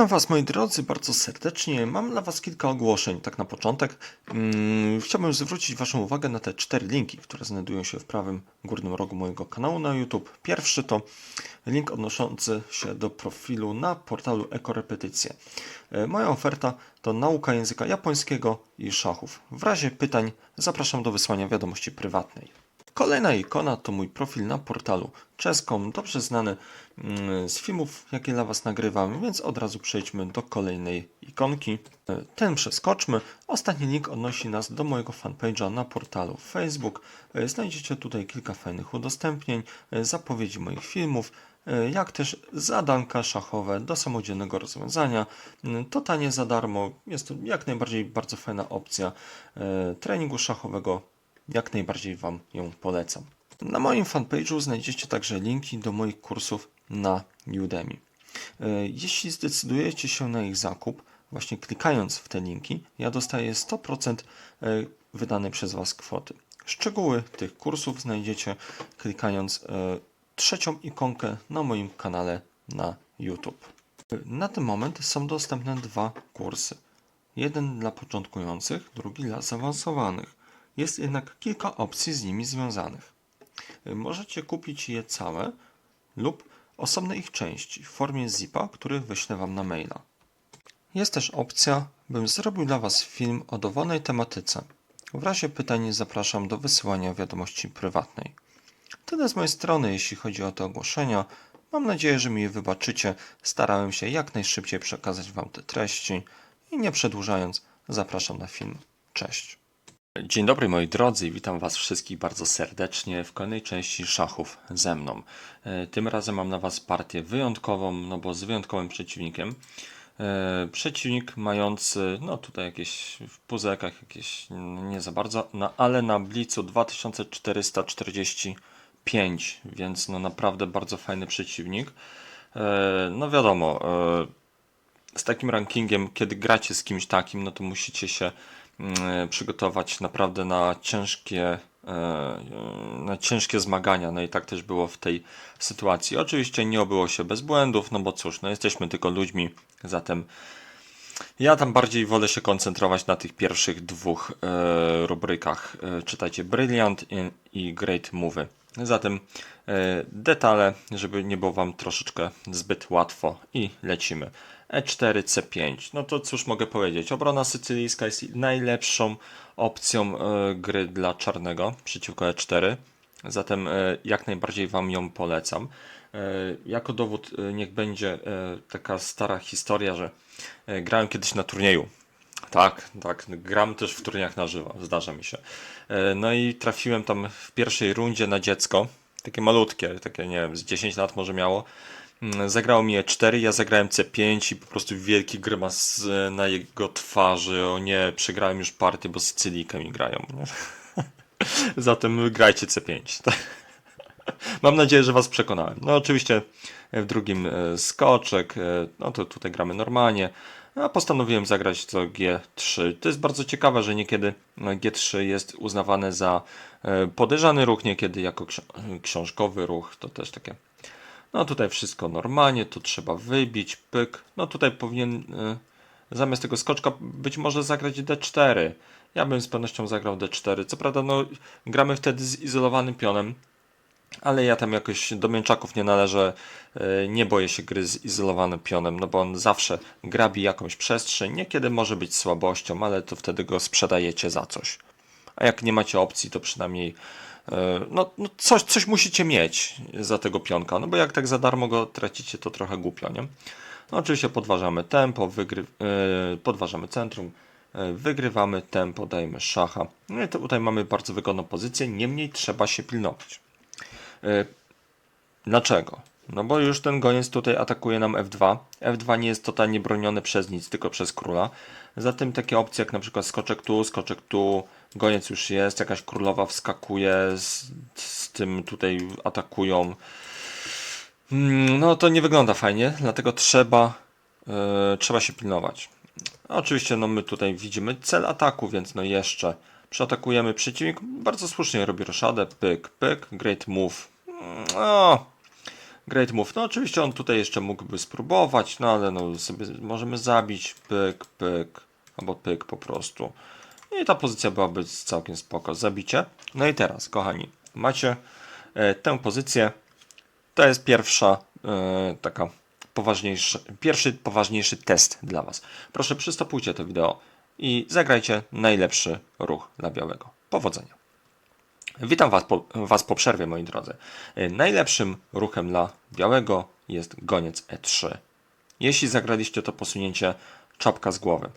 Witam Was moi drodzy bardzo serdecznie. Mam dla Was kilka ogłoszeń. Tak na początek mm, chciałbym zwrócić Waszą uwagę na te cztery linki, które znajdują się w prawym górnym rogu mojego kanału na YouTube. Pierwszy to link odnoszący się do profilu na portalu Ekorepetycje. E, Moja oferta to nauka języka japońskiego i szachów. W razie pytań zapraszam do wysłania wiadomości prywatnej. Kolejna ikona to mój profil na portalu czeskom, dobrze znany mm, z filmów, jakie dla Was nagrywam, więc od razu przejdźmy do kolejnej ikonki. Ten przeskoczmy. Ostatni link odnosi nas do mojego fanpage'a na portalu Facebook. Znajdziecie tutaj kilka fajnych udostępnień, zapowiedzi moich filmów, jak też zadanka szachowe do samodzielnego rozwiązania. Totalnie za darmo. Jest to jak najbardziej bardzo fajna opcja e, treningu szachowego jak najbardziej Wam ją polecam. Na moim fanpage'u znajdziecie także linki do moich kursów na Udemy. E, Jeśli zdecydujecie się na ich zakup, właśnie klikając w te linki, ja dostaję 100% e, wydanej przez Was kwoty. Szczegóły tych kursów znajdziecie klikając e, trzecią ikonkę na moim kanale na YouTube. Na ten moment są dostępne dwa kursy. Jeden dla początkujących, drugi dla zaawansowanych. Jest jednak kilka opcji z nimi związanych. Y, Możecie kupić je całe lub osobne ich części w formie zipa, który wyślę Wam na maila. Jest też opcja, bym zrobił dla Was film o dowolnej tematyce. W razie pytań zapraszam do wysyłania wiadomości prywatnej. Tyle z mojej strony, jeśli chodzi o te ogłoszenia. Mam nadzieję, że mi je wybaczycie. Starałem się jak najszybciej przekazać Wam te treści i nie przedłużając, zapraszam na film. Cześć. Dzień dobry moi drodzy witam Was wszystkich bardzo serdecznie w kolejnej części szachów ze mną. E, Tym razem mam na Was partię wyjątkową, no bo z wyjątkowym przeciwnikiem. E, Przeciwnik mający, no tutaj jakieś w puzelkach jakieś nie za bardzo, no ale na blicu 2445, więc no naprawdę bardzo fajny przeciwnik. E, No wiadomo, z takim rankingiem, kiedy gracie z kimś takim, no to musicie się przygotować naprawdę na ciężkie, e, e, na ciężkie zmagania. No i tak też było w tej sytuacji. Oczywiście nie obyło się bez błędów, no bo cóż, no jesteśmy tylko ludźmi, zatem ja tam bardziej wolę się koncentrować na tych pierwszych dwóch e, rubrykach. E, czytajcie Brilliant i, Great Move. Zatem e, detale, żeby nie było Wam troszeczkę zbyt łatwo i lecimy. E E4, C5. No to cóż mogę powiedzieć. Obrona sycylijska jest najlepszą opcją e, gry dla czarnego przeciwko E4. Zatem e, jak najbardziej Wam ją polecam. Jako dowód niech będzie taka stara historia, że grałem kiedyś na turnieju. Tak, tak, gram też w turniejach na żywo, zdarza mi się. E, No i trafiłem tam w pierwszej rundzie na dziecko, takie malutkie, takie nie wiem, z 10 lat może miało. Mm, Zagrało mi E4, ja zagrałem C5 i po prostu wielki grymas e, na jego twarzy. O nie, przegrałem już partię, bo Sycylijkę mi grają. Zatem grajcie C5. Mam nadzieję, że Was przekonałem. No oczywiście w drugim e, skoczek, e, no to tutaj gramy normalnie, a postanowiłem zagrać to G3. To jest bardzo ciekawe, że niekiedy e, G3 jest uznawane za e, podejrzany ruch, niekiedy jako ksi- książkowy ruch, to też takie no tutaj wszystko normalnie, to trzeba wybić, pyk. No tutaj powinien e, zamiast tego skoczka być może zagrać D4. Ja bym z pewnością zagrał D4. Co prawda, no gramy wtedy z izolowanym pionem, ale ja tam jakoś do mięczaków nie należę. e, Nie boję się gry z izolowanym pionem, no bo on zawsze grabi jakąś przestrzeń. Niekiedy może być słabością, ale to wtedy go sprzedajecie za coś. A jak nie macie opcji, to przynajmniej e, no, no coś, coś musicie mieć za tego pionka, no bo jak tak za darmo go tracicie, to trochę głupio, nie? No oczywiście podważamy tempo, wygry, e, podważamy centrum, wygrywamy tempo, dajemy szacha. No i tutaj mamy bardzo wygodną pozycję, niemniej trzeba się pilnować. E, Dlaczego? No bo już ten goniec tutaj atakuje nam F2. F2 nie jest totalnie broniony przez nic, tylko przez króla. Zatem takie opcje jak na przykład skoczek tu, skoczek tu, goniec już jest, jakaś królowa wskakuje, z, z tym tutaj atakują. Mm, No to nie wygląda fajnie, dlatego trzeba, e, trzeba się pilnować. Oczywiście no my tutaj widzimy cel ataku, więc no jeszcze przeatakujemy przeciwnik. Bardzo słusznie robi roszadę, pyk, pyk, great move. No, Great move. No oczywiście on tutaj jeszcze mógłby spróbować, no ale no sobie możemy zabić, pyk, pyk, albo pyk po prostu. I ta pozycja byłaby całkiem spoko. Zabicie. No i teraz, kochani, macie e, tę pozycję. To jest pierwsza e, taka poważniejsza, pierwszy poważniejszy test dla Was. Proszę przystopujcie to wideo i zagrajcie najlepszy ruch dla białego. Powodzenia. Witam was po, was po przerwie, moi drodzy. E, Najlepszym ruchem dla białego jest goniec E3. Jeśli zagraliście to posunięcie czapka z głowy.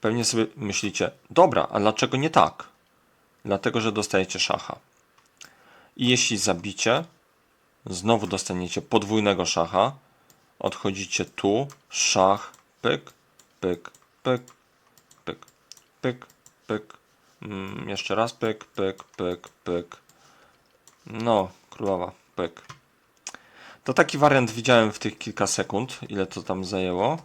Pewnie sobie myślicie, dobra, a dlaczego nie tak? Dlatego, że dostajecie szacha. I jeśli zabicie, znowu dostaniecie podwójnego szacha. Odchodzicie tu, szach, pyk, pyk, pyk, pyk, pyk, pyk. Mm, jeszcze raz pyk, pyk, pyk, pyk. No, królowa, pyk. To taki wariant widziałem w tych kilka sekund, ile to tam zajęło.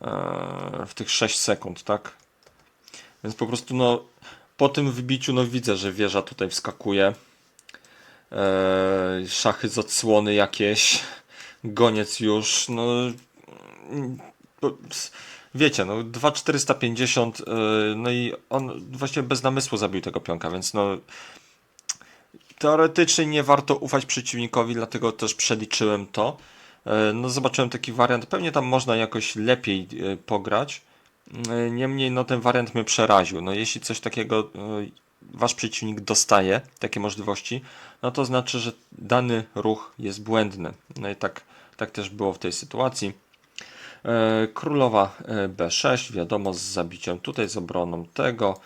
Eee, w tych 6 sekund, tak? Więc po prostu no po tym wybiciu no widzę, że wieża tutaj wskakuje. Eee, szachy z odsłony jakieś. Goniec już, no mm, wiecie, no 2450 yy, no i on właściwie bez namysłu zabił tego pionka, więc no teoretycznie nie warto ufać przeciwnikowi, dlatego też przeliczyłem to. E, No zobaczyłem taki wariant, pewnie tam można jakoś lepiej e, pograć. Niemniej no ten wariant mnie przeraził. No jeśli coś takiego wasz przeciwnik dostaje, takie możliwości, no to znaczy, że dany ruch jest błędny. No i tak, tak też było w tej sytuacji. E, Królowa e, B6, wiadomo, z zabiciem tutaj, z obroną tego.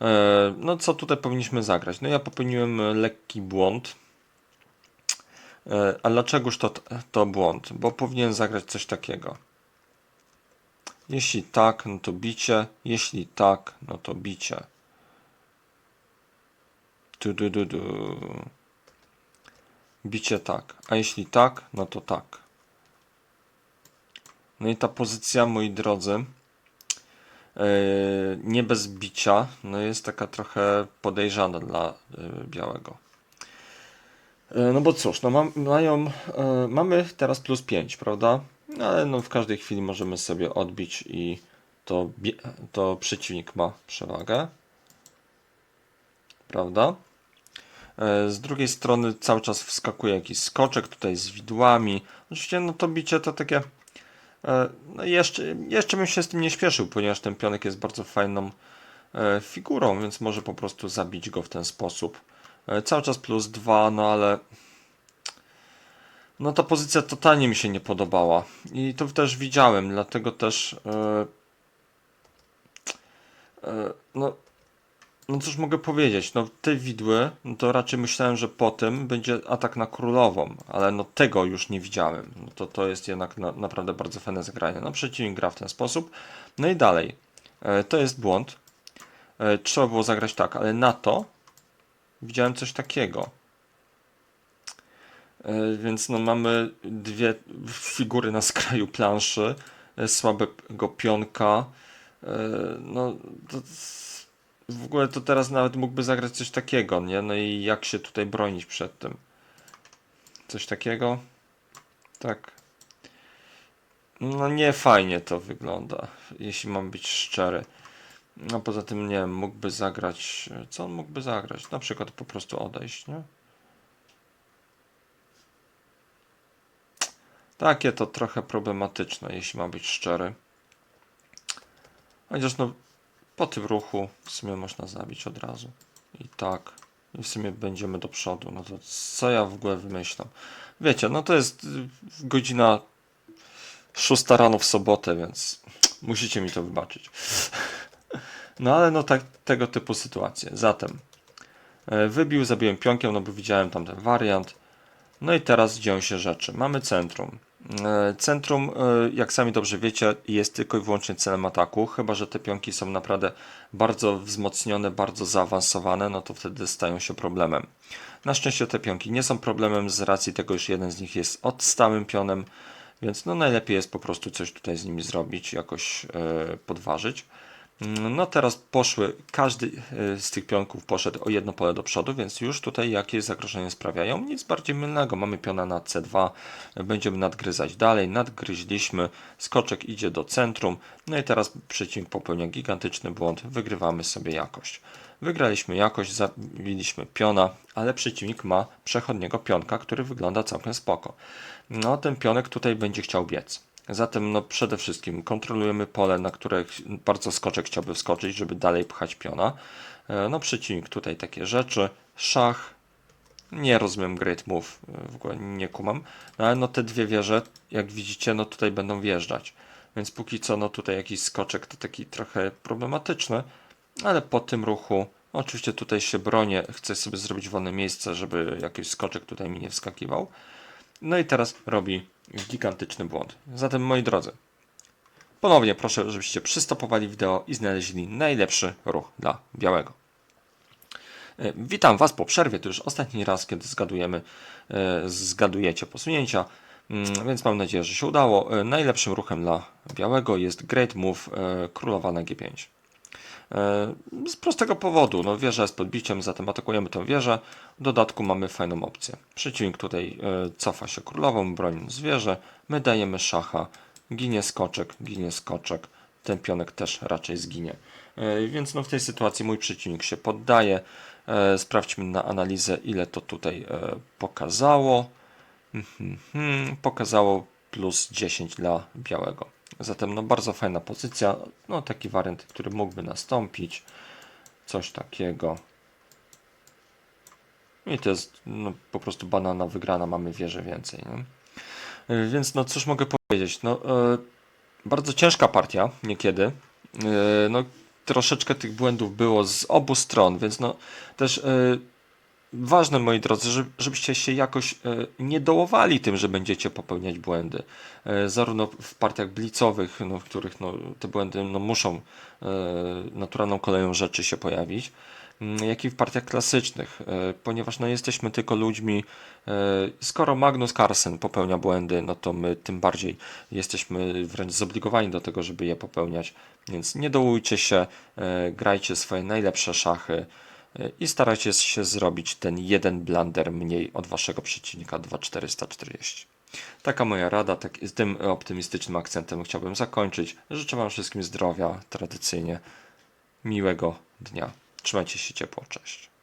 E, No co tutaj powinniśmy zagrać? No ja popełniłem lekki błąd. A dlaczegoż to, to błąd? Bo powinien zagrać coś takiego. Jeśli tak, no to bicie. Jeśli tak, no to bicie. Tu, du, du, du. Bicie tak. A jeśli tak, no to tak. No i ta pozycja, moi drodzy, e, nie bez bicia, no jest taka trochę podejrzana dla e, białego. E, No bo cóż, no mam, mają, mamy teraz plus 5, prawda? No Ale no w każdej chwili możemy sobie odbić i to, to przeciwnik ma przewagę. Prawda? Z drugiej strony cały czas wskakuje jakiś skoczek tutaj z widłami. Oczywiście no to bicie to takie No i jeszcze, jeszcze bym się z tym nie śpieszył, ponieważ ten pionek jest bardzo fajną e, figurą, więc może po prostu zabić go w ten sposób. E, Cały czas plus dwa, no ale no ta pozycja totalnie mi się nie podobała. I to też widziałem, dlatego też e, e, no no cóż mogę powiedzieć, no te widły, no to raczej myślałem, że po tym będzie atak na królową, ale no tego już nie widziałem. No to, to jest jednak na, naprawdę bardzo fajne zagranie. No przeciwnik gra w ten sposób. No i dalej. E, to jest błąd. E, trzeba było zagrać tak, ale na to widziałem coś takiego. E, więc no mamy dwie figury na skraju planszy, e, słabego pionka. E, no to w ogóle to teraz nawet mógłby zagrać coś takiego, nie? No i jak się tutaj bronić przed tym? Coś takiego? Tak. No nie fajnie to wygląda, jeśli mam być szczery. No poza tym nie wiem, mógłby zagrać. Co on mógłby zagrać? Na przykład po prostu odejść, nie? Takie to trochę problematyczne, jeśli mam być szczery. Chociaż no po tym ruchu w sumie można zabić od razu. I tak. I w sumie będziemy do przodu. No to co ja w ogóle wymyślam? Wiecie, no to jest y, godzina 6 rano w sobotę, więc musicie mi to wybaczyć. No ale no tak, tego typu sytuacje. Zatem e, wybił, zabiłem pionkiem, no bo widziałem tam ten wariant. No i teraz dzieją się rzeczy. Mamy centrum. E, Centrum, e, jak sami dobrze wiecie, jest tylko i wyłącznie celem ataku, chyba że te pionki są naprawdę bardzo wzmocnione, bardzo zaawansowane, no to wtedy stają się problemem. Na szczęście te pionki nie są problemem z racji tego, że jeden z nich jest odstałym pionem, więc no najlepiej jest po prostu coś tutaj z nimi zrobić, jakoś e, podważyć. No teraz poszły, każdy e, z tych pionków poszedł o jedno pole do przodu, więc już tutaj jakieś zagrożenie sprawiają. Nic bardziej mylnego. Mamy piona na C2, będziemy nadgryzać dalej. Nadgryźliśmy, skoczek idzie do centrum. No i teraz przeciwnik popełnia gigantyczny błąd. Wygrywamy sobie jakość. Wygraliśmy jakość, zabiliśmy piona, ale przeciwnik ma przechodniego pionka, który wygląda całkiem spoko. No ten pionek tutaj będzie chciał biec. Zatem no przede wszystkim kontrolujemy pole, na które bardzo skoczek chciałby wskoczyć, żeby dalej pchać piona. E, No przeciwnik tutaj takie rzeczy. Szach. Nie rozumiem great move, w ogóle nie kumam. No ale no te dwie wieże, jak widzicie, no tutaj będą wjeżdżać. Więc póki co, no tutaj jakiś skoczek to taki trochę problematyczny, ale po tym ruchu, oczywiście tutaj się bronię, chcę sobie zrobić wolne miejsce, żeby jakiś skoczek tutaj mi nie wskakiwał. No i teraz robi gigantyczny błąd. Zatem moi drodzy, ponownie proszę, żebyście przystopowali wideo i znaleźli najlepszy ruch dla białego. E, Witam Was po przerwie. To już ostatni raz, kiedy zgadujemy, e, zgadujecie posunięcia, Mm, więc mam nadzieję, że się udało. E, Najlepszym ruchem dla białego jest Great Move Królowa na G5. E, Z prostego powodu, no wieża jest podbiciem, zatem atakujemy tę wieżę. W dodatku mamy fajną opcję. Przeciwnik tutaj e, cofa się królową, broniąc wieżę. My dajemy szacha, ginie skoczek, ginie skoczek. Ten pionek też raczej zginie. E, Więc no w tej sytuacji mój przeciwnik się poddaje. Sprawdźmy na analizę, ile to tutaj pokazało. Mhm, pokazało plus 10 dla białego. Zatem no bardzo fajna pozycja, no taki wariant, który mógłby nastąpić. Coś takiego. I to jest no, po prostu banana wygrana, mamy wieżę więcej. Nie? Y, Więc no cóż mogę powiedzieć, no e, bardzo ciężka partia niekiedy. E, no troszeczkę tych błędów było z obu stron, więc no też e, ważne, moi drodzy, żeby, żebyście się jakoś e, nie dołowali tym, że będziecie popełniać błędy. E, zarówno w partiach blicowych, no, w których no, te błędy no, muszą e, naturalną koleją rzeczy się pojawić, jak i w partiach klasycznych, ponieważ no, jesteśmy tylko ludźmi. Skoro Magnus Carlsen popełnia błędy, no to my tym bardziej jesteśmy wręcz zobligowani do tego, żeby je popełniać. Więc nie dołujcie się, grajcie swoje najlepsze szachy i starajcie się zrobić ten jeden blunder mniej od waszego przeciwnika 2440. Taka moja rada, tak, z tym optymistycznym akcentem chciałbym zakończyć. Życzę Wam wszystkim zdrowia, tradycyjnie miłego dnia. Trzymajcie się ciepło, cześć.